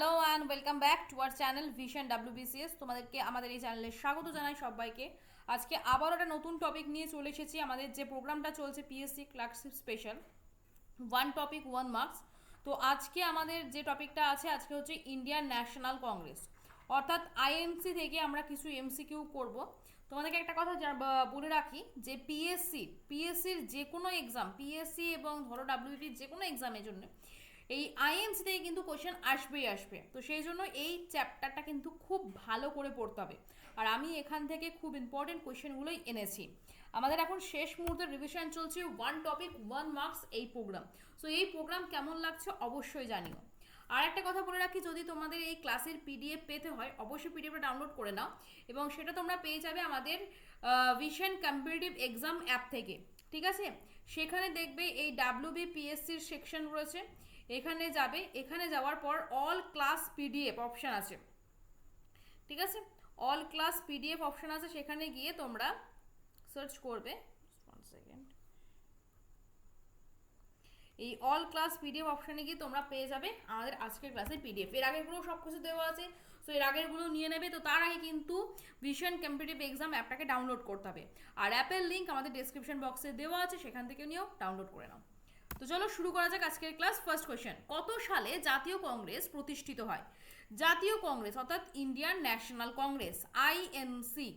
Hello and welcome back to our channel Vision WBCS তোমাদেরকে আমাদের এই চ্যানেলে স্বাগত জানাই সবাইকে। আজকে আবারও একটা নতুন টপিক নিয়ে চলে এসেছি। আমাদের যে প্রোগ্রামটা চলছে PSC clerkship special one topic one marks তো আজকে আমাদের যে টপিকটা আছে, আজকে হচ্ছে ইন্ডিয়ান ন্যাশনাল কংগ্রেস অর্থাৎ আইএমসি থেকে আমরা কিছু এমসিকিউ করব। তোমাদেরকে একটা কথা বলে রাখি যে পিএসসি পিএসসির যে কোনো এক্সাম পিএসসি এবং ধরো ডাব্লিউবিটির যে কোনো এক্সামের জন্য এই আইএমসি থেকে কিন্তু কোশ্চেন আসবেই আসবে। তো সেই জন্য এই চ্যাপ্টারটা কিন্তু খুব ভালো করে পড়তে হবে। আর আমি এখান থেকে খুব ইম্পর্টেন্ট কোশ্চেনগুলোই এনেছি। আমাদের এখন শেষ মুহূর্তের রিভিশন চলছে ওয়ান টপিক ওয়ান মার্কস এই প্রোগ্রাম সো এই প্রোগ্রাম কেমন লাগছে অবশ্যই জানিও। আর একটা কথা বলে রাখি, যদি তোমাদের এই ক্লাসের পিডিএফ পেতে হয়, অবশ্যই পিডিএফটা ডাউনলোড করে নাও এবং সেটা তোমরা পেয়ে যাবে আমাদের ভিশন কম্পিটিটিভ এক্সাম অ্যাপ থেকে। ঠিক আছে? সেখানে দেখবে এই ডাব্লিউ বিপিএসসির সেকশন রয়েছে। এখানে যাবে। এখানে যাওয়ার পর অল ক্লাস পিডিএফ অপশান আছে। ঠিক আছে? অল ক্লাস পিডিএফ অপশান আছে। সেখানে গিয়ে তোমরা সার্চ করবে। এই অল ক্লাস পিডিএফ অপশানে গিয়ে তোমরা পেয়ে যাবে আমাদের আজকের ক্লাসের পিডিএফ এর আগেরগুলো সব কিছু দেওয়া আছে। সো এর আগেরগুলো নিয়ে নেবে। তো তার আগে কিন্তু ভিশন কম্পিটিভ এক্সাম অ্যাপটাকে ডাউনলোড করতে হবে। আর অ্যাপের লিঙ্ক আমাদের ডেসক্রিপশন বক্সে দেওয়া আছে। সেখান থেকে নিয়েও ডাউনলোড করে নাও। তো চলো শুরু করা যাক আজকের ক্লাস ফার্স্ট কোয়েশ্চেন কত সালে জাতীয় কংগ্রেস প্রতিষ্ঠিত হয়? জাতীয় কংগ্রেস, অর্থাৎ ইন্ডিয়ান ন্যাশনাল কংগ্রেস আইএনসি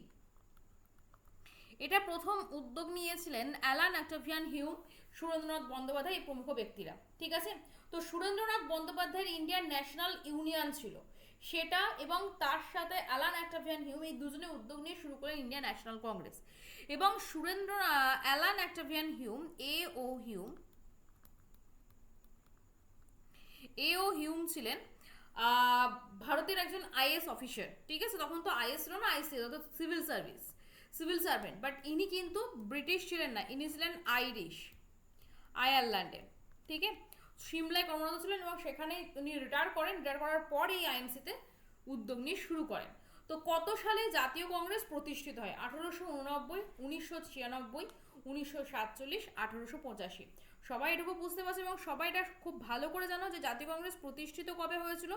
এটা প্রথম উদ্যোগ নিয়েছিলেন Allan Octavian Hume, Surendranath Bandyopadhyay এই প্রমুখ ব্যক্তিরা। ঠিক আছে? তো সুরেন্দ্রনাথ বন্দ্যোপাধ্যায়ের ইন্ডিয়ান ন্যাশনাল ইউনিয়ন ছিল। সেটা এবং তার সাথে অ্যালান অ্যাক্টাভিয়ান হিউম এই দুজনে উদ্যোগ নিয়ে শুরু করেন ইন্ডিয়ান ন্যাশনাল কংগ্রেস এবং Surendra Allan Octavian Hume A O Hume A O Hume ছিলেন ভারতের একজন আইএস অফিসার ঠিক আছে? তখন তো আইএস ছিল না? আইএস ছিল অর্থাৎ civil service civil servant but ইনি কিন্তু ব্রিটিশ ছিলেন না, ইনি ছিলেন আইরিশ আয়ারল্যান্ডে ঠিক আছে? সিমলায় কর্মরত ছিলেন এবং সেখানে উনি রিটায়ার করেন। রিটায়ার করার পর এই আইএমসিতে উদ্যোগ নিয়ে শুরু করেন। তো কত সালে জাতীয় কংগ্রেস প্রতিষ্ঠিত হয়? আঠারোশো উননব্বই, উনিশশো ছিয়ানব্বই, উনিশশো সাতচল্লিশ, আঠারোশো পঁচাশি। সবাই এটুকু বুঝতে পারছে এবং সবাই এটা খুব ভালো করে জানো যে জাতীয় কংগ্রেস প্রতিষ্ঠিত কবে হয়েছিল?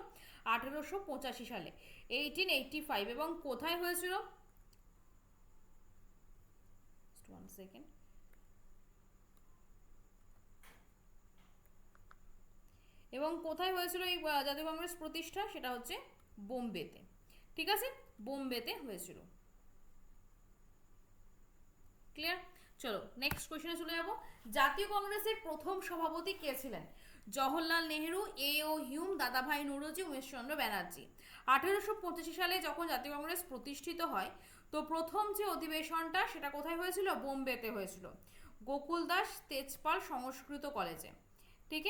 আঠেরোশো পঁচাশি সালে। এইটিন এইটটি ফাইভ এবং কোথায় হয়েছিল? সেকেন্ড এবং কোথায় হয়েছিল এই জাতীয় কংগ্রেস প্রতিষ্ঠা? সেটা হচ্ছে বোম্বেতে। ঠিক আছে? বোম্বেতে হয়েছিল। ক্লিয়ার চলো নেক্সট কোশ্চেনে চলে যাব। জাতীয় কংগ্রেসের প্রথম সভাপতি কে ছিলেন? Jawaharlal Nehru A O Hume, Dadabhai Naoroji, Umeshchandra Banerjee. আঠেরোশো পঁচাশি সালে যখন জাতীয় কংগ্রেস প্রতিষ্ঠিত হয়, তো প্রথম যে অধিবেশনটা সেটা কোথায় হয়েছিল? বোম্বেতে হয়েছিল। গোকুল দাস তেজপাল সংস্কৃত কলেজে। ঠিক?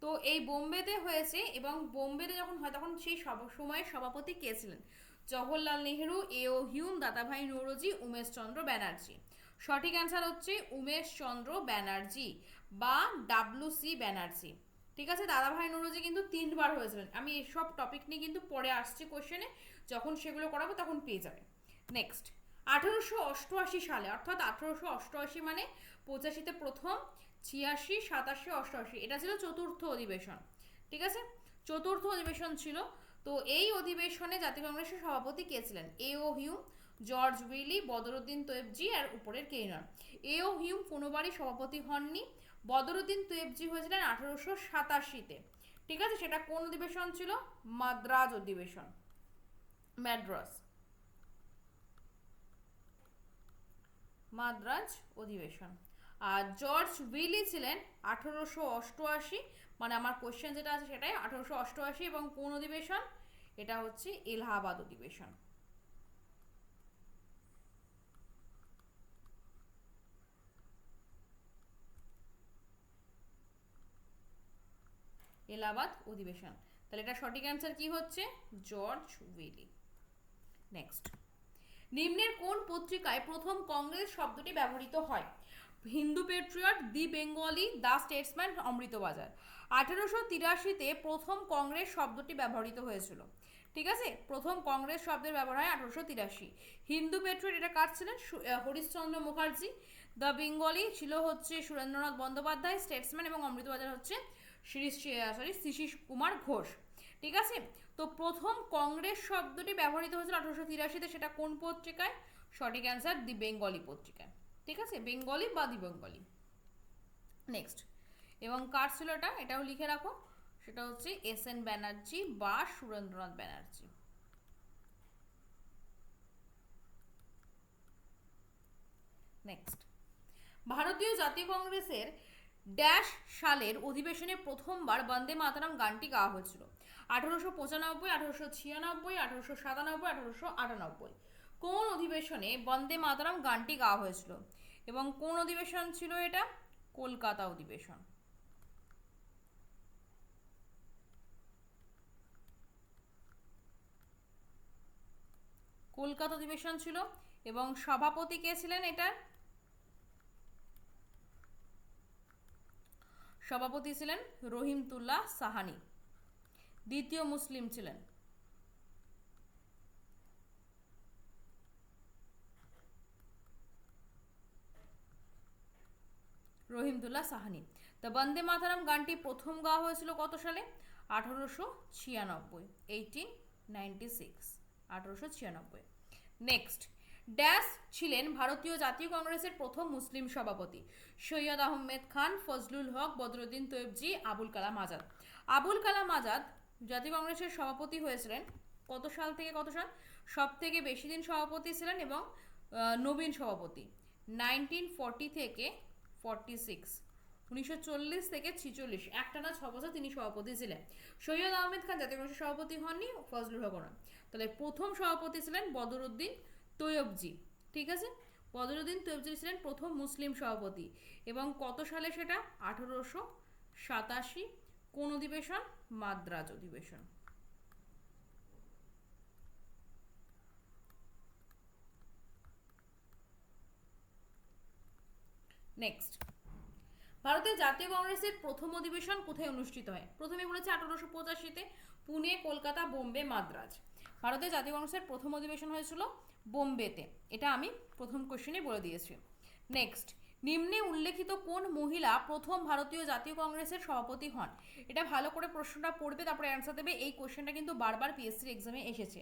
তো এই বোম্বেতে হয়েছে এবং বোম্বেতে যখন হয় তখন সেই সব- সময়ের সভাপতি কে ছিলেন? Jawaharlal Nehru A O Hume, Dadabhai Naoroji, Umeshchandra Banerjee. সঠিক অ্যান্সার হচ্ছে উমেশচন্দ্র ব্যানার্জি বা ডাব্লু সি ব্যানার্জি। ঠিক আছে, দাদাভাই নৌরজি কিন্তু তিনবার হয়েছিলেন। আমি এসব টপিক নিয়ে কিন্তু পরে আসছি কোশ্চেনে যখন সেগুলো করাবো তখন পেয়ে যাবে। নেক্সট আঠেরোশো অষ্টআশি সালে, অর্থাৎ আঠেরোশো অষ্টআশি মানে পঁচাশিতে প্রথম, ছিয়াশি, সাতাশি, অষ্টআশি, এটা ছিল চতুর্থ অধিবেশন। ঠিক আছে, চতুর্থ অধিবেশন ছিল। তো এই অধিবেশনে জাতীয় কংগ্রেসের সভাপতি কে ছিলেন? A O Hume George Yule, Badruddin Tyabji আর উপরের কেইনর এও হিউম কোনোবারই সভাপতি হননি। বদরুদ্দিন তৈবজি হয়েছিলেন আঠারোশো সাতাশিতে। ঠিক আছে, সেটা কোন অধিবেশন ছিল? মাদ্রাজ অধিবেশন। ম্যাড্রাস। মাদ্রাজ অধিবেশন। আর জর্জ উইলি ছিলেন আঠেরোশো অষ্টআশি। মানে আমার কোশ্চেন যেটা আছে সেটাই, আঠেরোশো অষ্টআশি এবং কোন অধিবেশন? এটা হচ্ছে এলাহাবাদ অধিবেশন। এলাহাবাদ অধিবেশন। তাহলে এটা সঠিক অ্যান্সার কি হচ্ছে? George Willy. নেক্সট নিম্নের কোন পত্রিকায় প্রথম কংগ্রেস শব্দটি ব্যবহৃত হয়? Hindu Patriot the Bengalee, the Statesman Amrita Bazar. আঠেরোশো তিরাশিতে প্রথম কংগ্রেস শব্দটি ব্যবহৃত হয়েছিল। ঠিক আছে? প্রথম কংগ্রেস শব্দের ব্যবহার হয় আঠেরোশো তিরাশি। হিন্দু পেট্রিয়ট এটা কার ছিলেন? হরিশ্চন্দ্র মুখার্জি। দ্য বেঙ্গলি ছিল হচ্ছে সুরেন্দ্রনাথ বন্দ্যোপাধ্যায় স্টেটসম্যান এবং অমৃতবাজার হচ্ছে শ্রী সরি শিশির কুমার ঘোষ। ঠিক আছে? তো প্রথম কংগ্রেস শব্দটি ব্যবহৃত হয়েছিল আঠারোশো তিরাশিতে, সেটা কোন পত্রিকায়? সঠিক অ্যান্সার দি বেঙ্গলি পত্রিকায়। ঠিক আছে? বেঙ্গলি বা দি বেঙ্গলি। নেক্সট এবং কার ছিল এটা? এটাও লিখে রাখো। সেটা হচ্ছে এস এন ব্যানার্জি বা সুরেন্দ্রনাথ ব্যানার্জি। নেক্সট ভারতীয় জাতীয় কংগ্রেসের ড্যাশ সালের অধিবেশনে প্রথমবার বন্দে মাতারাম গানটি গাওয়া হয়েছিল। আঠারোশো পঁচানব্বই, আঠারোশো ছিয়ানব্বই, আঠারোশো সাতানব্বই, আঠারোশো আটানব্বই। কোন অধিবেশনে বন্দে মাতারাম গানটি গাওয়া হয়েছিল এবং কোন অধিবেশন ছিল এটা? কলকাতা অধিবেশন। কলকাতা অধিবেশন ছিল এবং সভাপতি কে ছিলেন এটার সভাপতি ছিলেন রহিমতুল্লাহ সাহানি। দ্বিতীয় মুসলিম ছিলেন। রহিমতুল্লাহ সাহানি। তা বন্দে মাতারাম গানটি প্রথম গাওয়া হয়েছিল কত সালে? আঠারোশো ছিয়ানব্বই এইটিন নাইনটি সিক্স আঠারোশো ছিয়ানব্বই। নেক্সট ড্যাশ ছিলেন ভারতীয় জাতীয় কংগ্রেসের প্রথম মুসলিম সভাপতি। সৈয়দ আহমেদ খান, ফজলুল হক, বদরুদ্দিন তৈবজি আবুল কালাম আজাদ। আবুল কালাম আজাদ জাতীয় কংগ্রেসের সভাপতি হয়েছিলেন কত সাল থেকে কত সাল? সব থেকে বেশি দিন সভাপতি ছিলেন এবং নবীন সভাপতি। নাইনটিন ফর্টি থেকে ফর্টি সিক্স, উনিশশো চল্লিশ থেকে ছিচল্লিশ একটানা ছ বছর তিনি সভাপতি ছিলেন। সৈয়দ আহমেদ খান জাতীয় কংগ্রেসের সভাপতি হননি, ফজলুল হক তাহলে প্রথম সভাপতি ছিলেন বদরুদ্দিন তৈয়বজি, ঠিক আছে? বদরুদ্দিন তৈয়বজি ছিলেন প্রথম মুসলিম সভাপতি এবং কত সালে সেটা? আঠারোশো সাতাশি কোন অধিবেশন? মাদ্রাজ অধিবেশন। নেক্সট ভারতের জাতীয় কংগ্রেসের প্রথম অধিবেশন কোথায় অনুষ্ঠিত হয়? প্রথমে বলেছে আঠারোশো পঁচাশিতে পুনে, কলকাতা, বোম্বে, মাদ্রাজ। ভারতের জাতীয় কংগ্রেসের প্রথম অধিবেশন হয়েছিল বোম্বেতে। এটা আমি প্রথম কোশ্চেনে বলে দিয়েছি। নেক্সট নিম্নে উল্লেখিত কোন মহিলা প্রথম ভারতীয় জাতীয় কংগ্রেসের সভাপতি হন? এটা ভালো করে প্রশ্নটা পড়বে, তারপরে অ্যান্সার দেবে। এই কোশ্চেনটা কিন্তু বারবার পিএসসির এক্সামে এসেছে।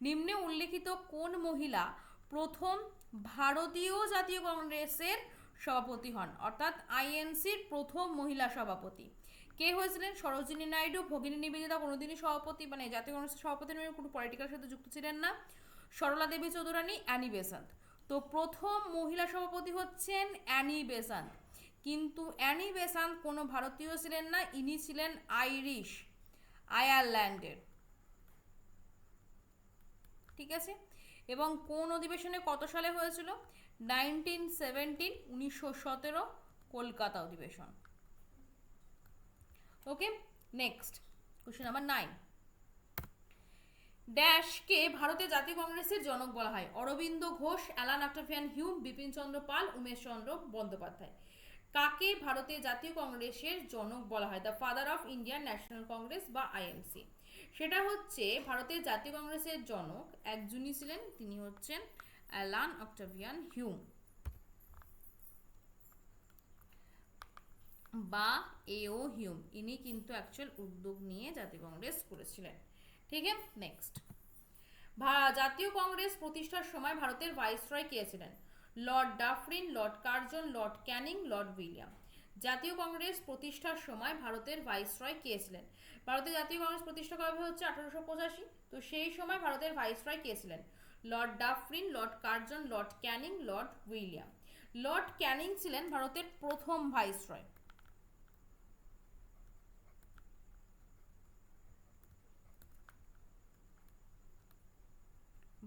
নিম্নে উল্লেখিত কোন মহিলা প্রথম ভারতীয় জাতীয় কংগ্রেসের সভাপতি হন? অর্থাৎ আইএনসির প্রথম মহিলা সভাপতি। কে হয়েছিলেন? সরোজিনী নাইডু, ভগিনী নিবেদিতা কোনোদিনই সভাপতি মানে জাতীয় কংগ্রেসের সভাপতি কোনো পলিটিক্যাল সাথে যুক্ত ছিলেন না। Sarala Devi Chaudhurani Annie Besant. তো প্রথম মহিলা সভাপতি হচ্ছেন অ্যানি বেসান্ত। কিন্তু অ্যানি বেসান্ত কোনো ভারতীয় ছিলেন না, ইনি ছিলেন আইরিশ, আয়ারল্যান্ডের। ঠিক আছে? এবং কোন অধিবেশনে কত সালে হয়েছিল? নাইনটিন সেভেন্টিন, উনিশশো সতেরো, কলকাতা অধিবেশন। Okay? Next. Question number nine. ড্যাশকে ভারতের জাতীয় কংগ্রেসের জনক বলা হয়। Aurobindo Ghosh, Allan Octavian Hume Bipin Chandra Pal, Umesh Chandra Bandyopadhyay. কাকে ভারতের জাতীয় কংগ্রেসের জনক বলা হয়? The father of Indian National Congress বা আইএনসি সেটা হচ্ছে ভারতের জাতীয় কংগ্রেসের জনক, একজনই ছিলেন, তিনি হচ্ছেন অ্যালান অক্টাভিয়ান হিউম বা এও হিউম ইনি কিন্তু অ্যাকচুয়াল উদ্যোগ নিয়ে জাতীয় কংগ্রেস করেছিলেন। ঠিক আছে নেক্সট জাতীয় কংগ্রেস প্রতিষ্ঠার সময় ভারতের ভাইসরয় কে ছিলেন? Lord Dufferin Lord Curzon Lord Canning Lord William জাতীয় কংগ্রেস প্রতিষ্ঠার সময় ভারতের ভাইসরয় কে ছিলেন? ভারতের জাতীয় কংগ্রেস প্রতিষ্ঠা করা হচ্ছে আঠারোশো পঁচাশি। তো সেই সময় ভারতের ভাইসরয় কে ছিলেন? Lord Dufferin Lord Curzon Lord Canning Lord William Lord Canning ছিলেন ভারতের প্রথম ভাইসরয়।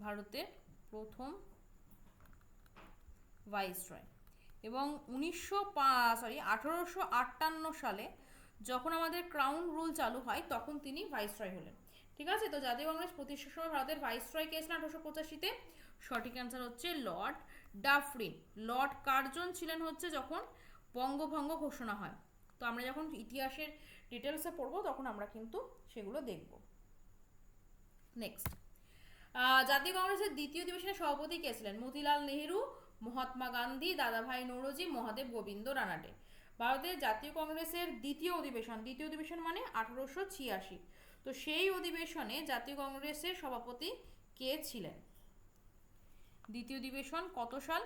ভারতের প্রথম ভাইসরয় এবং উনিশশো সরি আঠারোশো আটান্ন সালে যখন আমাদের ক্রাউন রুল চালু হয়, তখন তিনি ভাইসরয় হলেন। ঠিক আছে? তো জাতীয় কংগ্রেস প্রতিষ্ঠার সময় ভারতের ভাইসরয় কে ছিলেন আঠারোশো পঁচাশিতে? সঠিক অ্যান্সার হচ্ছে লর্ড ডাফরিন লর্ড কার্জন ছিলেন হচ্ছে যখন বঙ্গভঙ্গ ঘোষণা হয়। তো আমরা যখন ইতিহাসের ডিটেলসে পড়ব, তখন আমরা কিন্তু সেগুলো দেখব। নেক্সট জাতীয় কংগ্রেসের দ্বিতীয় অধিবেশনের সভাপতি কে ছিলেন? মতিলাল নেহেরু, মহাত্মা গান্ধী, দাদাভাই নৌরোজি, মহাদেব গোবিন্দ রানাডে ভারতের জাতীয় কংগ্রেসের দ্বিতীয় অধিবেশন দ্বিতীয় অধিবেশন মানে আঠারোশো ছিয়াশি। তো সেই অধিবেশনে জাতীয় কংগ্রেসের সভাপতি কে ছিলেন? দ্বিতীয় অধিবেশন কত সাল?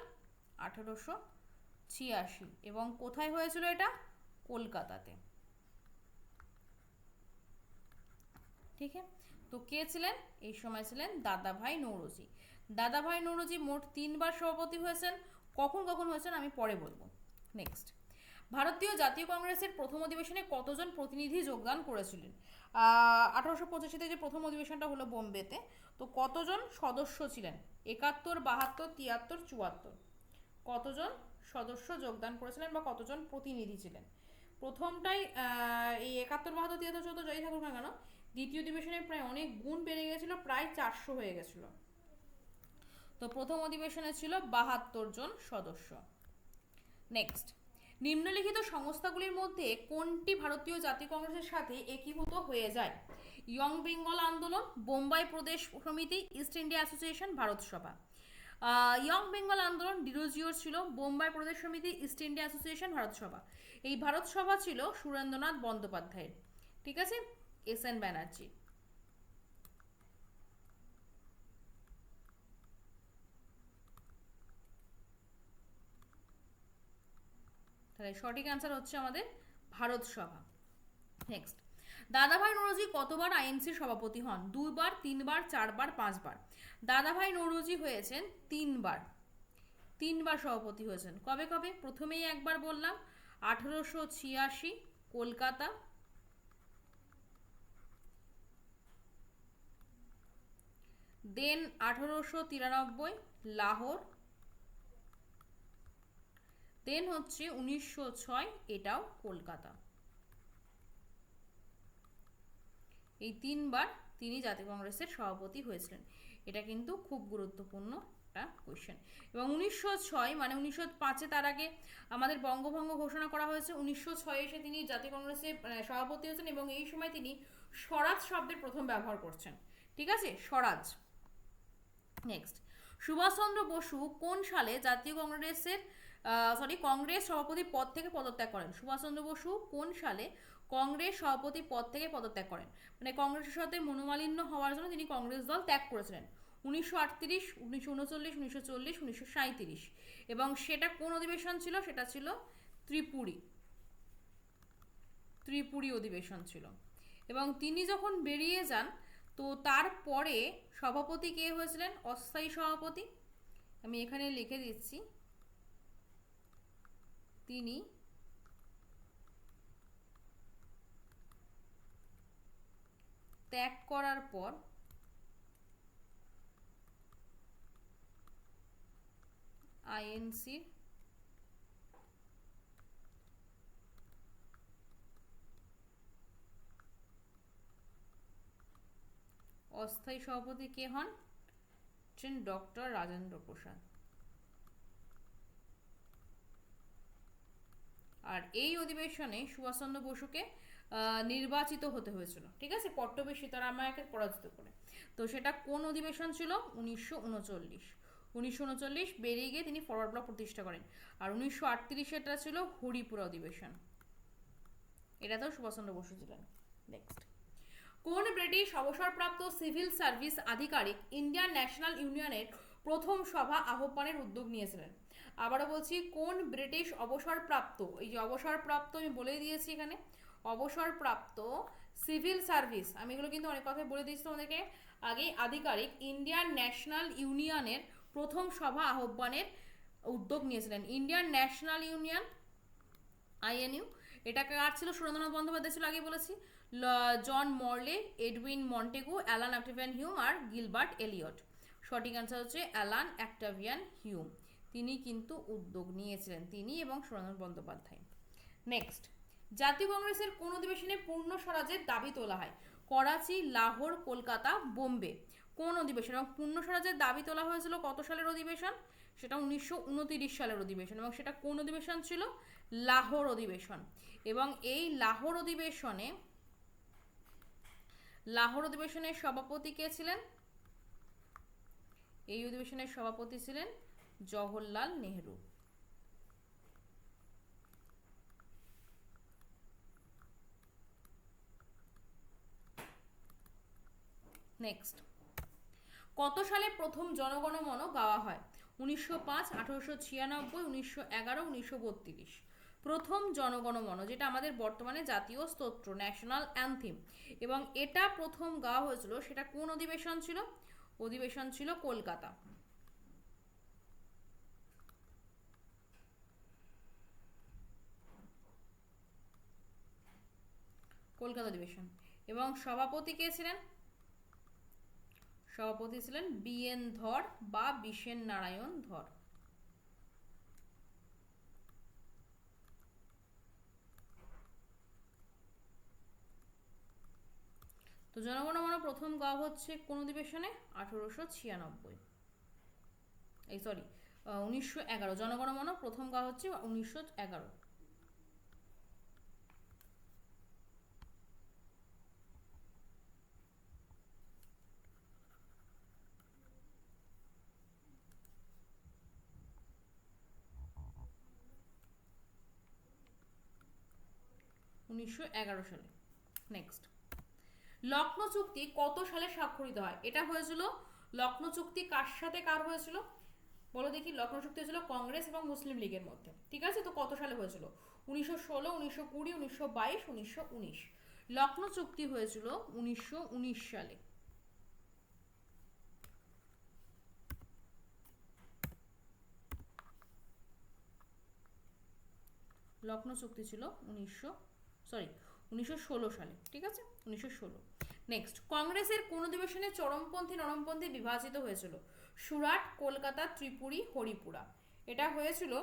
আঠারোশো ছিয়াশি। এবং কোথায় হয়েছিল এটা? কলকাতাতে। ঠিক আছে? তো কে ছিলেন? এই সময় ছিলেন দাদাভাই নৌরজি। দাদাভাই নৌরজি মোট তিনবার সভাপতি হয়েছেন। কখন কখন হয়েছেন আমি পরে বলব। নেক্সট ভারতীয় জাতীয় কংগ্রেসের প্রথম অধিবেশনে কতজন প্রতিনিধি যোগদান করেছিলেন? আঠারোশো পঁচাশিতে যে প্রথম অধিবেশনটা হলো বোম্বেতে, তো কতজন সদস্য ছিলেন? একাত্তর, বাহাত্তর, তিয়াত্তর, চুয়াত্তর। কতজন সদস্য যোগদান করেছিলেন বা কতজন প্রতিনিধি ছিলেন? প্রথমটাই এই একাত্তর, বাহাত্তর, তিয়াত্তর চৌদ্দ যাই থাকুক না কেন দ্বিতীয় অধিবেশনে প্রায় অনেক গুণ বেড়ে গেছিল, প্রায় চারশো হয়ে গেছিল। তো প্রথম অধিবেশনে ছিল বাহাত্তর জন সদস্য। নেক্সট নিম্নলিখিত সংস্থাগুলির মধ্যে কোনটি ভারতীয় জাতীয় কংগ্রেসের সাথে একীভূত হয়ে যায়? ইয়ং বেঙ্গল আন্দোলন, বোম্বাই প্রদেশ সমিতি, ইস্ট ইন্ডিয়া অ্যাসোসিয়েশন, ভারত সভা। ইয়ং বেঙ্গল আন্দোলন ডিরোজিওর ছিল, বোম্বাই প্রদেশ সমিতি, ইস্ট ইন্ডিয়া অ্যাসোসিয়েশন, ভারত সভা। এই ভারত সভা ছিল সুরেন্দ্রনাথ বন্দ্যোপাধ্যায়ের। ঠিক আছে? S N Banerjee. তাহলে সঠিক অ্যান্সার হচ্ছে আমাদের ভারত সভা। নেক্সট দাদাভাই নৌরজি কতবার আইএনসির সভাপতি হন? দুইবার, তিনবার, চারবার, পাঁচবার। দাদাভাই নৌরজি হয়েছেন তিনবার। তিনবার সভাপতি হয়েছেন। কবে কবে? প্রথমেই একবার বললাম, আঠেরোশো ছিয়াশি, কলকাতা দেন আঠেরোশো তিরানব্বই লাহোর। দেন হচ্ছে উনিশশো ছয় এটাও কলকাতা। এই তিনবার তিনি জাতীয় কংগ্রেসের সভাপতি হয়েছিলেন। এটা কিন্তু খুব গুরুত্বপূর্ণ একটা কোয়েশ্চেন এবং উনিশশো ছয় মানে উনিশশো পাঁচে তার আগে আমাদের বঙ্গভঙ্গ ঘোষণা করা হয়েছে। উনিশশো ছয়ে এসে তিনি জাতীয় কংগ্রেসের মানে, সভাপতি হয়েছেন এবং এই সময় তিনি স্বরাজ শব্দের প্রথম ব্যবহার করছেন। ঠিক আছে? স্বরাজ। নেক্সট সুভাষচন্দ্র বসু কোন সালে জাতীয় কংগ্রেসের সরি কংগ্রেস সভাপতি পদ থেকে পদত্যাগ করেন? সুভাষচন্দ্র বসু কোন সালে কংগ্রেস সভাপতি পদ থেকে পদত্যাগ করেন? মানে কংগ্রেসের সাথে মনোমালিন্য হওয়ার জন্য তিনি কংগ্রেস দল ত্যাগ করেছিলেন। উনিশশো আটত্রিশ, উনিশশো উনচল্লিশ, উনিশশো চল্লিশ, উনিশশো সাঁত্রিশ এবং সেটা কোন অধিবেশন ছিল? সেটা ছিল ত্রিপুরী। ত্রিপুরী অধিবেশন ছিল। এবং তিনি যখন বেরিয়ে যান তো তারপরে সভাপতি কে হয়েছিলেন? অস্থায়ী সভাপতি। আমি এখানে লিখে দিচ্ছি। তিনি ত্যাগ করার পর আইএনসির অস্থায়ী সভাপতি কে হন? হচ্ছেন ডক্টর রাজেন্দ্র প্রসাদ। আর এই অধিবেশনে সুভাষচন্দ্র বসুকে নির্বাচিত হতে হয়েছিল। ঠিক আছে? পট্টবী সীতারামায়াকে পরাজিত করে। তো সেটা কোন অধিবেশন ছিল? উনিশশো উনচল্লিশ। উনিশশো উনচল্লিশ বেরিয়ে গিয়ে তিনি ফরওয়ার্ড ব্লক প্রতিষ্ঠা করেন। আর উনিশশো আটত্রিশেটা ছিল হরিপুরা অধিবেশন। এটা তো সুভাষচন্দ্র বসু ছিলেন। নেক্সট কোন ব্রিটিশ অবসরপ্রাপ্ত সিভিল সার্ভিস আধিকারিক ইন্ডিয়ান ন্যাশনাল ইউনিয়নের প্রথম সভা আহ্বানের উদ্যোগ নিয়েছিলেন? আবারও বলছি, কোন ব্রিটিশ অবসরপ্রাপ্ত, এই যে অবসরপ্রাপ্ত আমি বলেই দিয়েছি এখানে, অবসরপ্রাপ্ত সিভিল সার্ভিস, আমি এগুলো কিন্তু অনেক কথাই বলে দিয়েছি তোমাদেরকে, আগে আধিকারিক ইন্ডিয়ান ন্যাশনাল ইউনিয়নের প্রথম সভা আহ্বানের উদ্যোগ নিয়েছিলেন। ইন্ডিয়ান ন্যাশনাল ইউনিয়ন, আইএনইউ, এটা কার ছিল? সুরেন্দ্রনাথ বন্দ্যোপাধ্যায় ছিল আগে বলেছি। John Morley, Edwin Montagu, Allan Octavian Hume আর গিলবার্ট এলিয়ট। সঠিক অ্যান্সার হচ্ছে অ্যালান অ্যাক্টাভিয়ান হিউম তিনি কিন্তু উদ্যোগ নিয়েছিলেন, তিনি এবং সুরেন্দ্রনাথ বন্দ্যোপাধ্যায়। নেক্সট জাতীয় কংগ্রেসের কোন অধিবেশনে পূর্ণ স্বরাজের দাবি তোলা হয়? করাচি, লাহোর, কলকাতা, বোম্বে। কোন অধিবেশন এবং পূর্ণ স্বরাজের দাবি তোলা হয়েছিল কত সালের অধিবেশন? সেটা উনিশশো সালের অধিবেশন এবং সেটা কোন অধিবেশন ছিল? লাহোর অধিবেশন। এবং এই লাহোর অধিবেশনে লাহোর অধিবেশনের সভাপতি কে ছিলেন? এই অধিবেশনের সভাপতি ছিলেন জওহরলাল নেহরু। নেক্সট কত সালে প্রথম জনগণমন গাওয়া হয়? উনিশশো পাঁচ, আঠারোশো ছিয়ানব্বই, উনিশশো এগারো, উনিশশো বত্রিশ। প্রথম জনগণমন যেটা আমাদের বর্তমানে জাতীয় স্তোত্র ন্যাশনাল অ্যান্থিম এবং এটা প্রথম গাওয়া হয়েছিল, সেটা কোন অধিবেশন ছিল? অধিবেশন ছিল কলকাতা। কলকাতা অধিবেশন। এবং সভাপতি কে ছিলেন? সভাপতি ছিলেন বি এন ধর বা বিশেন নারায়ণ ধর। তো জনগণমন প্রথম গাওয়া হচ্ছে কোন অধিবেশনে? আঠারোশো ছিয়ানব্বই। এই সরি উনিশশো এগারো। জনগণমন প্রথম গাওয়া হচ্ছে উনিশশো এগারো। উনিশশো এগারো সালে। নেক্সট লক্ষ্ণৌ চুক্তি কত সালে স্বাক্ষরিত হয়? এটা হয়েছিল লক্ষ্ণৌ চুক্তি কার সাথে কার হয়েছিল? বলো দেখি লক্ষ্ণৌ চুক্তি হয়েছিল কংগ্রেস এবং মুসলিম লীগের মধ্যে। ঠিক আছে? তো কত সালে হয়েছিল? উনিশশো ষোলো, উনিশশো কুড়ি, উনিশশো বাইশ, উনিশশো উনিশ। লক্ষ্ণৌ চুক্তি হয়েছিল উনিশশো উনিশ সালে। লক্ষ্ণৌ চুক্তি ছিল উনিশশো, সরি, উনিশশো ষোলো সালে। ঠিক আছে? উনিশশো ষোলো। নেক্সট কংগ্রেসের কোন অধিবেশনে চরমপন্থী, নরমপন্থী বিভাজিত হয়েছিল? সুরাট, কলকাতা, ত্রিপুরী, হরিপুরা। এটা হয়েছিল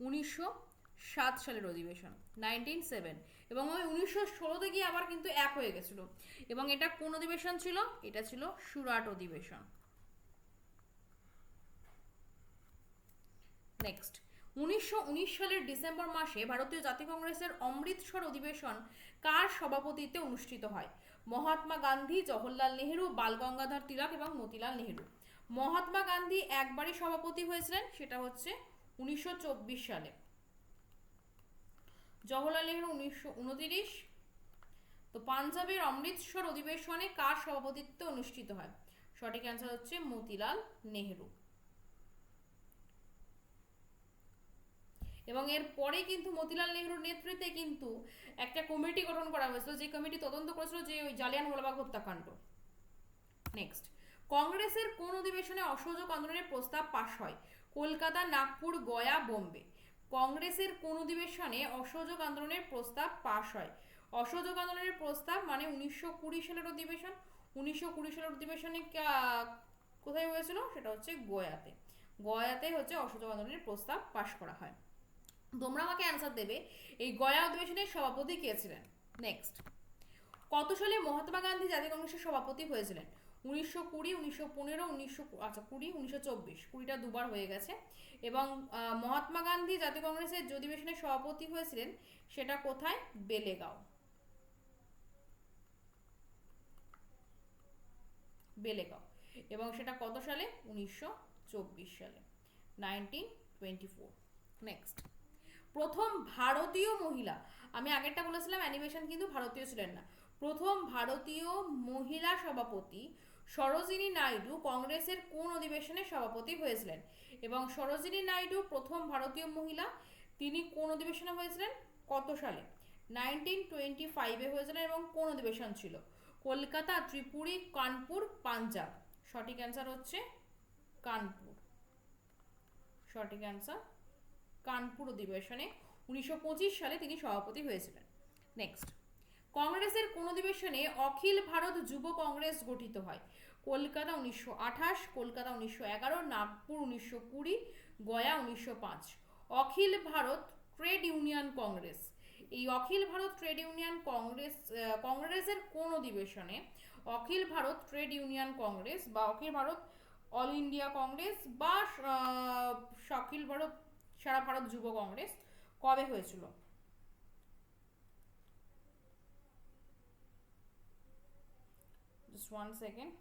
উনিশশো সাত সালের অধিবেশন নাইনটিন সেভেন এবং ওই উনিশশো ষোলোতে গিয়ে আবার কিন্তু এক হয়ে গেছিল। এবং এটা কোন অধিবেশন ছিল? এটা ছিল সুরাট অধিবেশন। নেক্সট উনিশশো উনিশ সালের ডিসেম্বর মাসে ভারতীয় জাতীয় কংগ্রেসের অমৃতসর অধিবেশন কার সভাপতিত্বে অনুষ্ঠিত হয়? মহাত্মা গান্ধী, জওহরলাল নেহেরু, বাল গঙ্গাধর তিলক এবং মতিলাল নেহেরু। মহাত্মা গান্ধী একবারই সভাপতি হয়েছিলেন, সেটা হচ্ছে উনিশশো চব্বিশ সালে। জওহরলাল নেহেরু উনিশশো তো পাঞ্জাবের অমৃতসর অধিবেশনে কার সভাপতিত্বে অনুষ্ঠিত হয়? সঠিক অ্যান্সার হচ্ছে মতিলাল নেহেরু। এবং এর পরে কিন্তু মতিলাল নেহরুর নেতৃত্বে কিন্তু একটা কমিটি গঠন করা হয়েছিল, যে কমিটি তদন্ত করেছিল যে ওই জালিয়ান জালিয়ানওয়ালাবাগ হত্যাকাণ্ড। নেক্সট কংগ্রেসের কোন অধিবেশনে অসহযোগ আন্দোলনের প্রস্তাব পাশ হয়? কলকাতা, নাগপুর, গয়া, বোম্বে। কংগ্রেসের কোন অধিবেশনে অসহযোগ আন্দোলনের প্রস্তাব পাশ হয়? অসহযোগ আন্দোলনের প্রস্তাব মানে উনিশশো কুড়ি সালের অধিবেশন। উনিশশো কুড়ি সালের অধিবেশনে কোথায় হয়েছিল? সেটা হচ্ছে গয়াতে। গয়াতে হচ্ছে অসহযোগ আন্দোলনের প্রস্তাব পাশ করা হয়। তোমরা আমাকে অ্যান্সার দেবে। এই গয়া অধিবেশনের সভাপতি কে ছিলেন? নেক্সট কত সালে মহাত্মা গান্ধী জাতীয় কংগ্রেসের সভাপতি হয়েছিলেন? উনিশশো কুড়ি, উনিশশো পনেরো, উনিশশো আচ্ছা কুড়ি, উনিশশো চব্বিশ। কুড়িটা দুবার হয়ে গেছে। এবং মহাত্মা গান্ধী জাতীয় কংগ্রেসের যে অধিবেশনের সভাপতি হয়েছিলেন সেটা কোথায়? বেলেগাঁও। বেলেগাঁও। এবং সেটা কত সালে? উনিশশো চব্বিশ সালে। নাইনটিন টোয়েন্টি ফোর নেক্সট প্রথম ভারতীয় মহিলা, আমি আগেরটা বলেছিলাম অ্যানিমেশন কিন্তু ভারতীয় ছিলেন না। প্রথম ভারতীয় মহিলা সভাপতি সরোজিনী নাইডু কংগ্রেসের কোন অধিবেশনে সভাপতি হয়েছিলেন? এবং সরোজিনী নাইডু প্রথম ভারতীয় মহিলা, তিনি কোন অধিবেশনে হয়েছিলেন? কত সালে? নাইনটিন টোয়েন্টি ফাইভে হয়েছিলেন এবং কোন অধিবেশন ছিল? কলকাতা, ত্রিপুরী, কানপুর, পাঞ্জাব। সঠিক অ্যান্সার হচ্ছে কানপুর। সঠিক অ্যান্সার কানপুর অধিবেশনে উনিশশো পঁচিশ সালে তিনি সভাপতি হয়েছিলেন। নেক্সট কংগ্রেসের কোন অধিবেশনে অখিল ভারত যুব কংগ্রেস গঠিত হয়। কলকাতা উনিশশো আঠাশ, কলকাতা উনিশশো এগারো, নাগপুর উনিশশো কুড়ি, গয়া উনিশশো পাঁচ। Akhil Bharat trade union Congress. এই Akhil Bharat trade union Congress কংগ্রেসের কোন অধিবেশনে Akhil Bharat trade union Congress বা Akhil Bharat all India Congress বা অখিল ভারত সারা ভারত যুব কংগ্রেস কবে হয়েছিল? Just one second.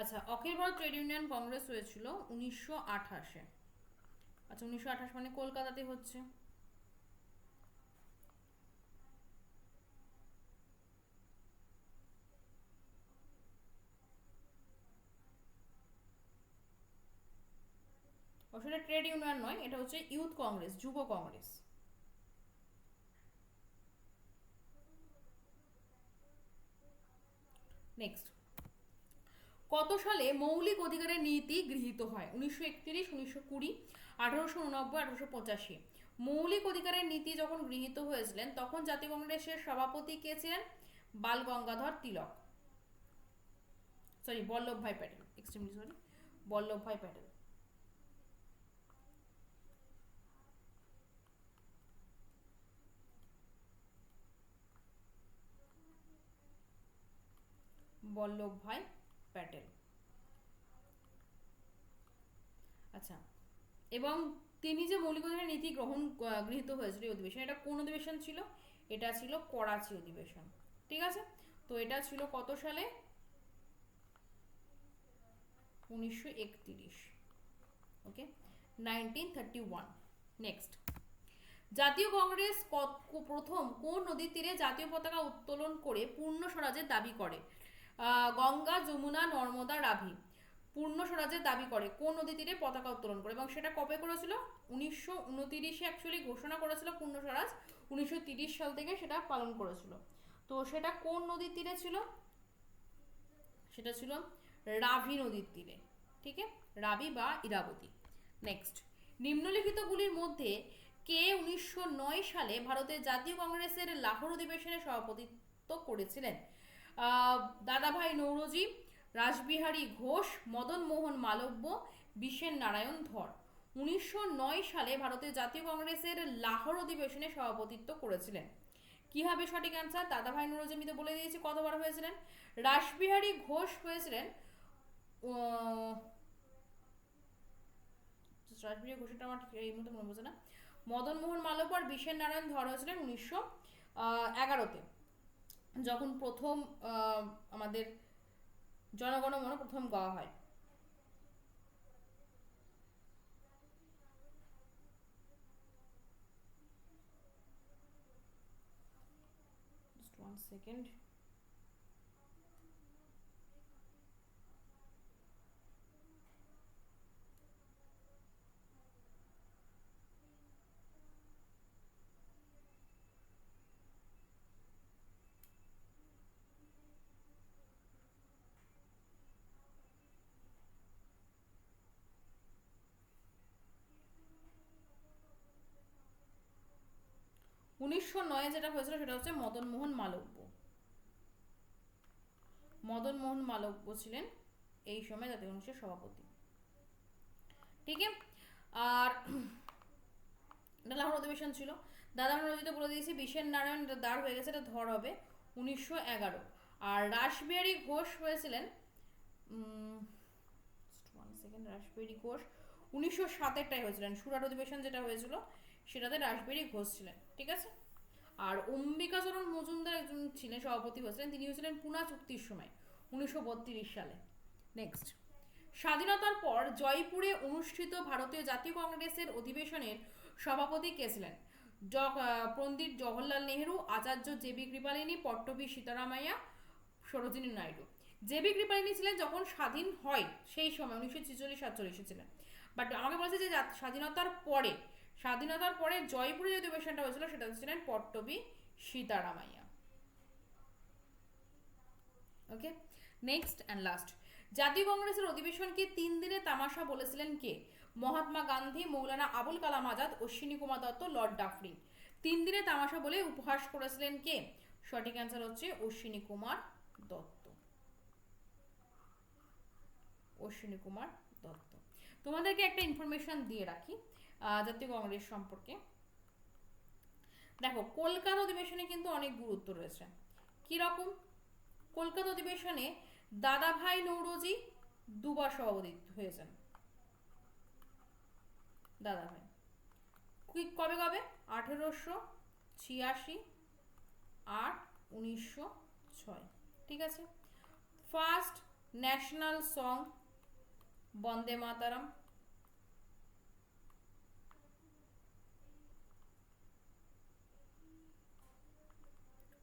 আচ্ছা Akhil Bharat trade union Congress হয়েছিল উনিশশো আঠাশে। আচ্ছা উনিশশো আঠাশ মানে কলকাতাতে হচ্ছে। আসলে ট্রেড ইউনিয়ন নয়, এটা হচ্ছে ইউথ কংগ্রেস, যুব কংগ্রেস। নেক্সট। কত সালে মৌলিক অধিকারের নীতি গৃহীত হয়? উনিশশো একত্রিশ, উনিশশো কুড়ি, আঠারোশো উনব্বই আঠারোশো পঁচাশি। মৌলিক অধিকারের নীতি যখন গৃহীত হয়েছিলেন, তখন জাতীয় কংগ্রেসের সভাপতি কে ছিলেন? Bal Gangadhar Tilak. Sorry Vallabhbhai Patel. Extremely sorry Vallabhbhai Patel. Vallabhbhai Patel আচ্ছা এবং তিনি যে মৌলিক অধিকারের নীতি গ্রহণ গৃহীত হয়েছিল এই অধিবেশন, এটা কোন অধিবেশন ছিল? এটা ছিল করাচি অধিবেশন, ঠিক আছে? তো এটা ছিল কত সালে? উনিশশো একত্রিশ, ওকে? Nineteen next. জাতীয় কংগ্রেস প্রথম কোন নদীর তীরে জাতীয় পতাকা উত্তোলন করে পূর্ণ স্বরাজের দাবি করে? গঙ্গা, যমুনা, নর্মদা, রাভি। পূর্ণ স্বরাজের দাবি করে। কোন নদী তীরে পতাকা উত্তোলন করে? এবং সেটা কবে করেছিল? উনিশশো উনতিরিশে অ্যাকচুয়ালি ঘোষণা করেছিল পূর্ণ স্বরাজ। উনিশশো সাল থেকে সেটা পালন করেছিল। তো সেটা কোন নদীর তীরে ছিল? সেটা ছিল রাভি নদীর তীরে। ঠিক আছে? রাবি বা ইরাবতী। নেক্সট নিম্নলিখিতগুলির মধ্যে কে উনিশশো নয় সালে ভারতের জাতীয় কংগ্রেসের লাহোর অধিবেশনে সভাপতিত্ব করেছিলেন? দাদাভাই নৌরজি, রাসবিহারী ঘোষ, মদন মোহন মালব্য, বিশেন নারায়ণ ধর। উনিশশো নয় সালে ভারতের জাতীয় কংগ্রেসের লাহোর অধিবেশনে সভাপতিত্ব করেছিলেন। কি হবে সঠিক অ্যান্সার দাদাভাই নৌরজি, আমি তো বলে দিয়েছি কতবার হয়েছিলেন। রাসবিহারী ঘোষ হয়েছিলেন রাসবিহারী ঘোষটা আমার এই মুহূর্তে মনে পড়ছে না। মদন মোহন মালব্য আর বিশেন নারায়ণ ধর হয়েছিলেন উনিশশো এগারোতে। যখন প্রথম আমাদের জনগণমন প্রথম গাওয়া হয় সেকেন্ড. উনিশশো নয় যেটা হয়েছিল সেটা হচ্ছে মদন মোহন মালব্য। মদন মোহন মালব্য ছিলেন এই সময় জাতীয় কংগ্রেসের সভাপতি। ঠিক আর লাহোর অধিবেশন ছিল। দাদা নজিতে বলে দিয়েছি। বিশেন নারায়ণ দাঁড় হয়ে গেছে, এটা ধর হবে। উনিশশো এগারো। আর রাসবিহারী ঘোষ হয়েছিলেন সেকেন্ড রাসবিহারী ঘোষ। উনিশশো সাতেরটায় হয়েছিলেন। সুরাট অধিবেশন যেটা হয়েছিল সেটাতে রাসবিহারী ঘোষ ছিলেন, ঠিক আছে? আর অম্বিকাচরণ মজুমদার একজন ছিলেন, সভাপতি হয়েছিলেন তিনি হয়েছিলেন পুনা চুক্তির সময়, উনিশশো বত্রিশ সালে। নেক্সট স্বাধীনতার পর জয়পুরে অনুষ্ঠিত ভারতীয় জাতীয় কংগ্রেসের অধিবেশনের সভাপতি কে ছিলেন? পণ্ডিত জওহরলাল নেহরু, আচার্য জেবি কৃপালিনী পট্টবী সীতারামাইয়া, সরোজিনী নাইডু। জেবি কৃপালিনী ছিলেন যখন স্বাধীন হয়, সেই সময়, উনিশশো ছেচল্লিশ সাতচল্লিশে ছিলেন। বাট আমাকে বলছে যে স্বাধীনতার পরে স্বাধীনতার পরে জয়পুরে যে অধিবেশনটা হয়েছিল সেটা ছিলেন Pattabhi Sitaramayya. Okay next and last জাতীয় কংগ্রেসের অধিবেশনকে তিন দিনে তামাশা বলেছিলেন কে? মহাত্মা গান্ধী, মৌলানা আবুল কালাম আজাদ, অশ্বিনী কুমার দত্ত, লর্ড ডাফরিন তিন দিনে তামাশা বলে উপহাস করেছিলেন কে? সঠিক অ্যান্সার হচ্ছে অশ্বিনী কুমার দত্ত। অশ্বিনী কুমার দত্ত। তোমাদেরকে একটা ইনফরমেশন দিয়ে রাখি। জাতীয় কংগ্রেস সম্পর্কে। দেখো, কলকাতা অধিবেশনে কিন্তু অনেক গুরুত্ব রয়েছে। কি রকম কলকাতা অধিবেশনে দাদাভাই নৌরজি দুবার সভাপতিত্ব হয়েছেন। দাদাভাই। কবে কবে? আঠেরোশো ছিয়াশি আট উনিশশো ছয়। ঠিক আছে? First national song Bande Mataram.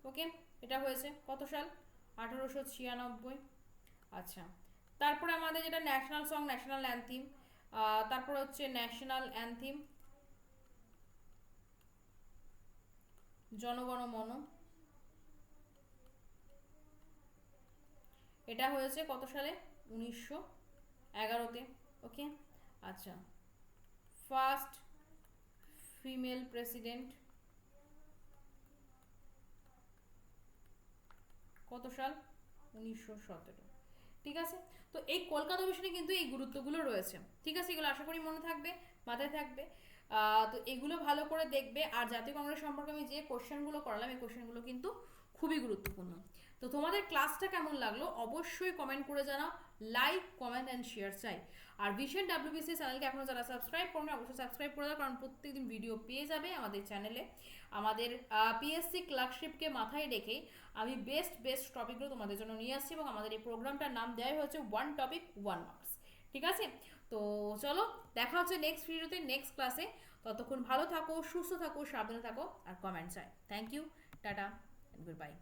Okay, এটা হয়েছে কত সাল? আঠারোশো ছিয়ানব্বই। আচ্ছা তারপরে আমাদের যেটা ন্যাশনাল সং ন্যাশনাল অ্যান্থিম তারপর হচ্ছে ন্যাশনাল অ্যান্থিম জনগণ মন। এটা হয়েছে কত সালে? উনিশশো এগারোতে, ওকে? আচ্ছা ফার্স্ট ফিমেল প্রেসিডেন্ট কত সাল? উনিশশো সতেরো। ঠিক আছে? তো এই কলকাতা অভিশনে কিন্তু এই গুরুত্বগুলো রয়েছে। ঠিক আছে? এগুলো আশা করি মনে থাকবে, মাথায় থাকবে। তো এগুলো ভালো করে দেখবে। আর জাতীয় কংগ্রেস সম্পর্কে আমি যে কোশ্চেনগুলো করালাম, এই কোশ্চেনগুলো কিন্তু খুবই গুরুত্বপূর্ণ। তো তোমাদের ক্লাসটা কেমন লাগল? অবশ্যই কমেন্ট করে জানাও। লাইক, কমেন্ট অ্যান্ড শেয়ার চাই। আর ভিশন ডাব্লিউবিসি চ্যানেলকে এখনও যারা সাবস্ক্রাইব করুন, অবশ্যই সাবস্ক্রাইব করে দাও, কারণ প্রত্যেকদিন ভিডিও পেয়ে যাবে আমাদের চ্যানেলে আমাদের পিএসসি ক্লার্কশিপকে মাথায় রেখে আমি বেস্ট বেস্ট টপিকগুলো তোমাদের জন্য নিয়ে আসছি এবং আমাদের এই প্রোগ্রামটার নাম দেওয়াই হচ্ছে ওয়ান টপিক ওয়ান মার্কস ঠিক আছে? তো চলো, দেখা হচ্ছে নেক্সট ভিডিওতে নেক্সট ক্লাসে ততক্ষণ ভালো থাকো, সুস্থ থাকো, সাবধানে থাকো, আর কমেন্ট চাই। Thank you tata good bye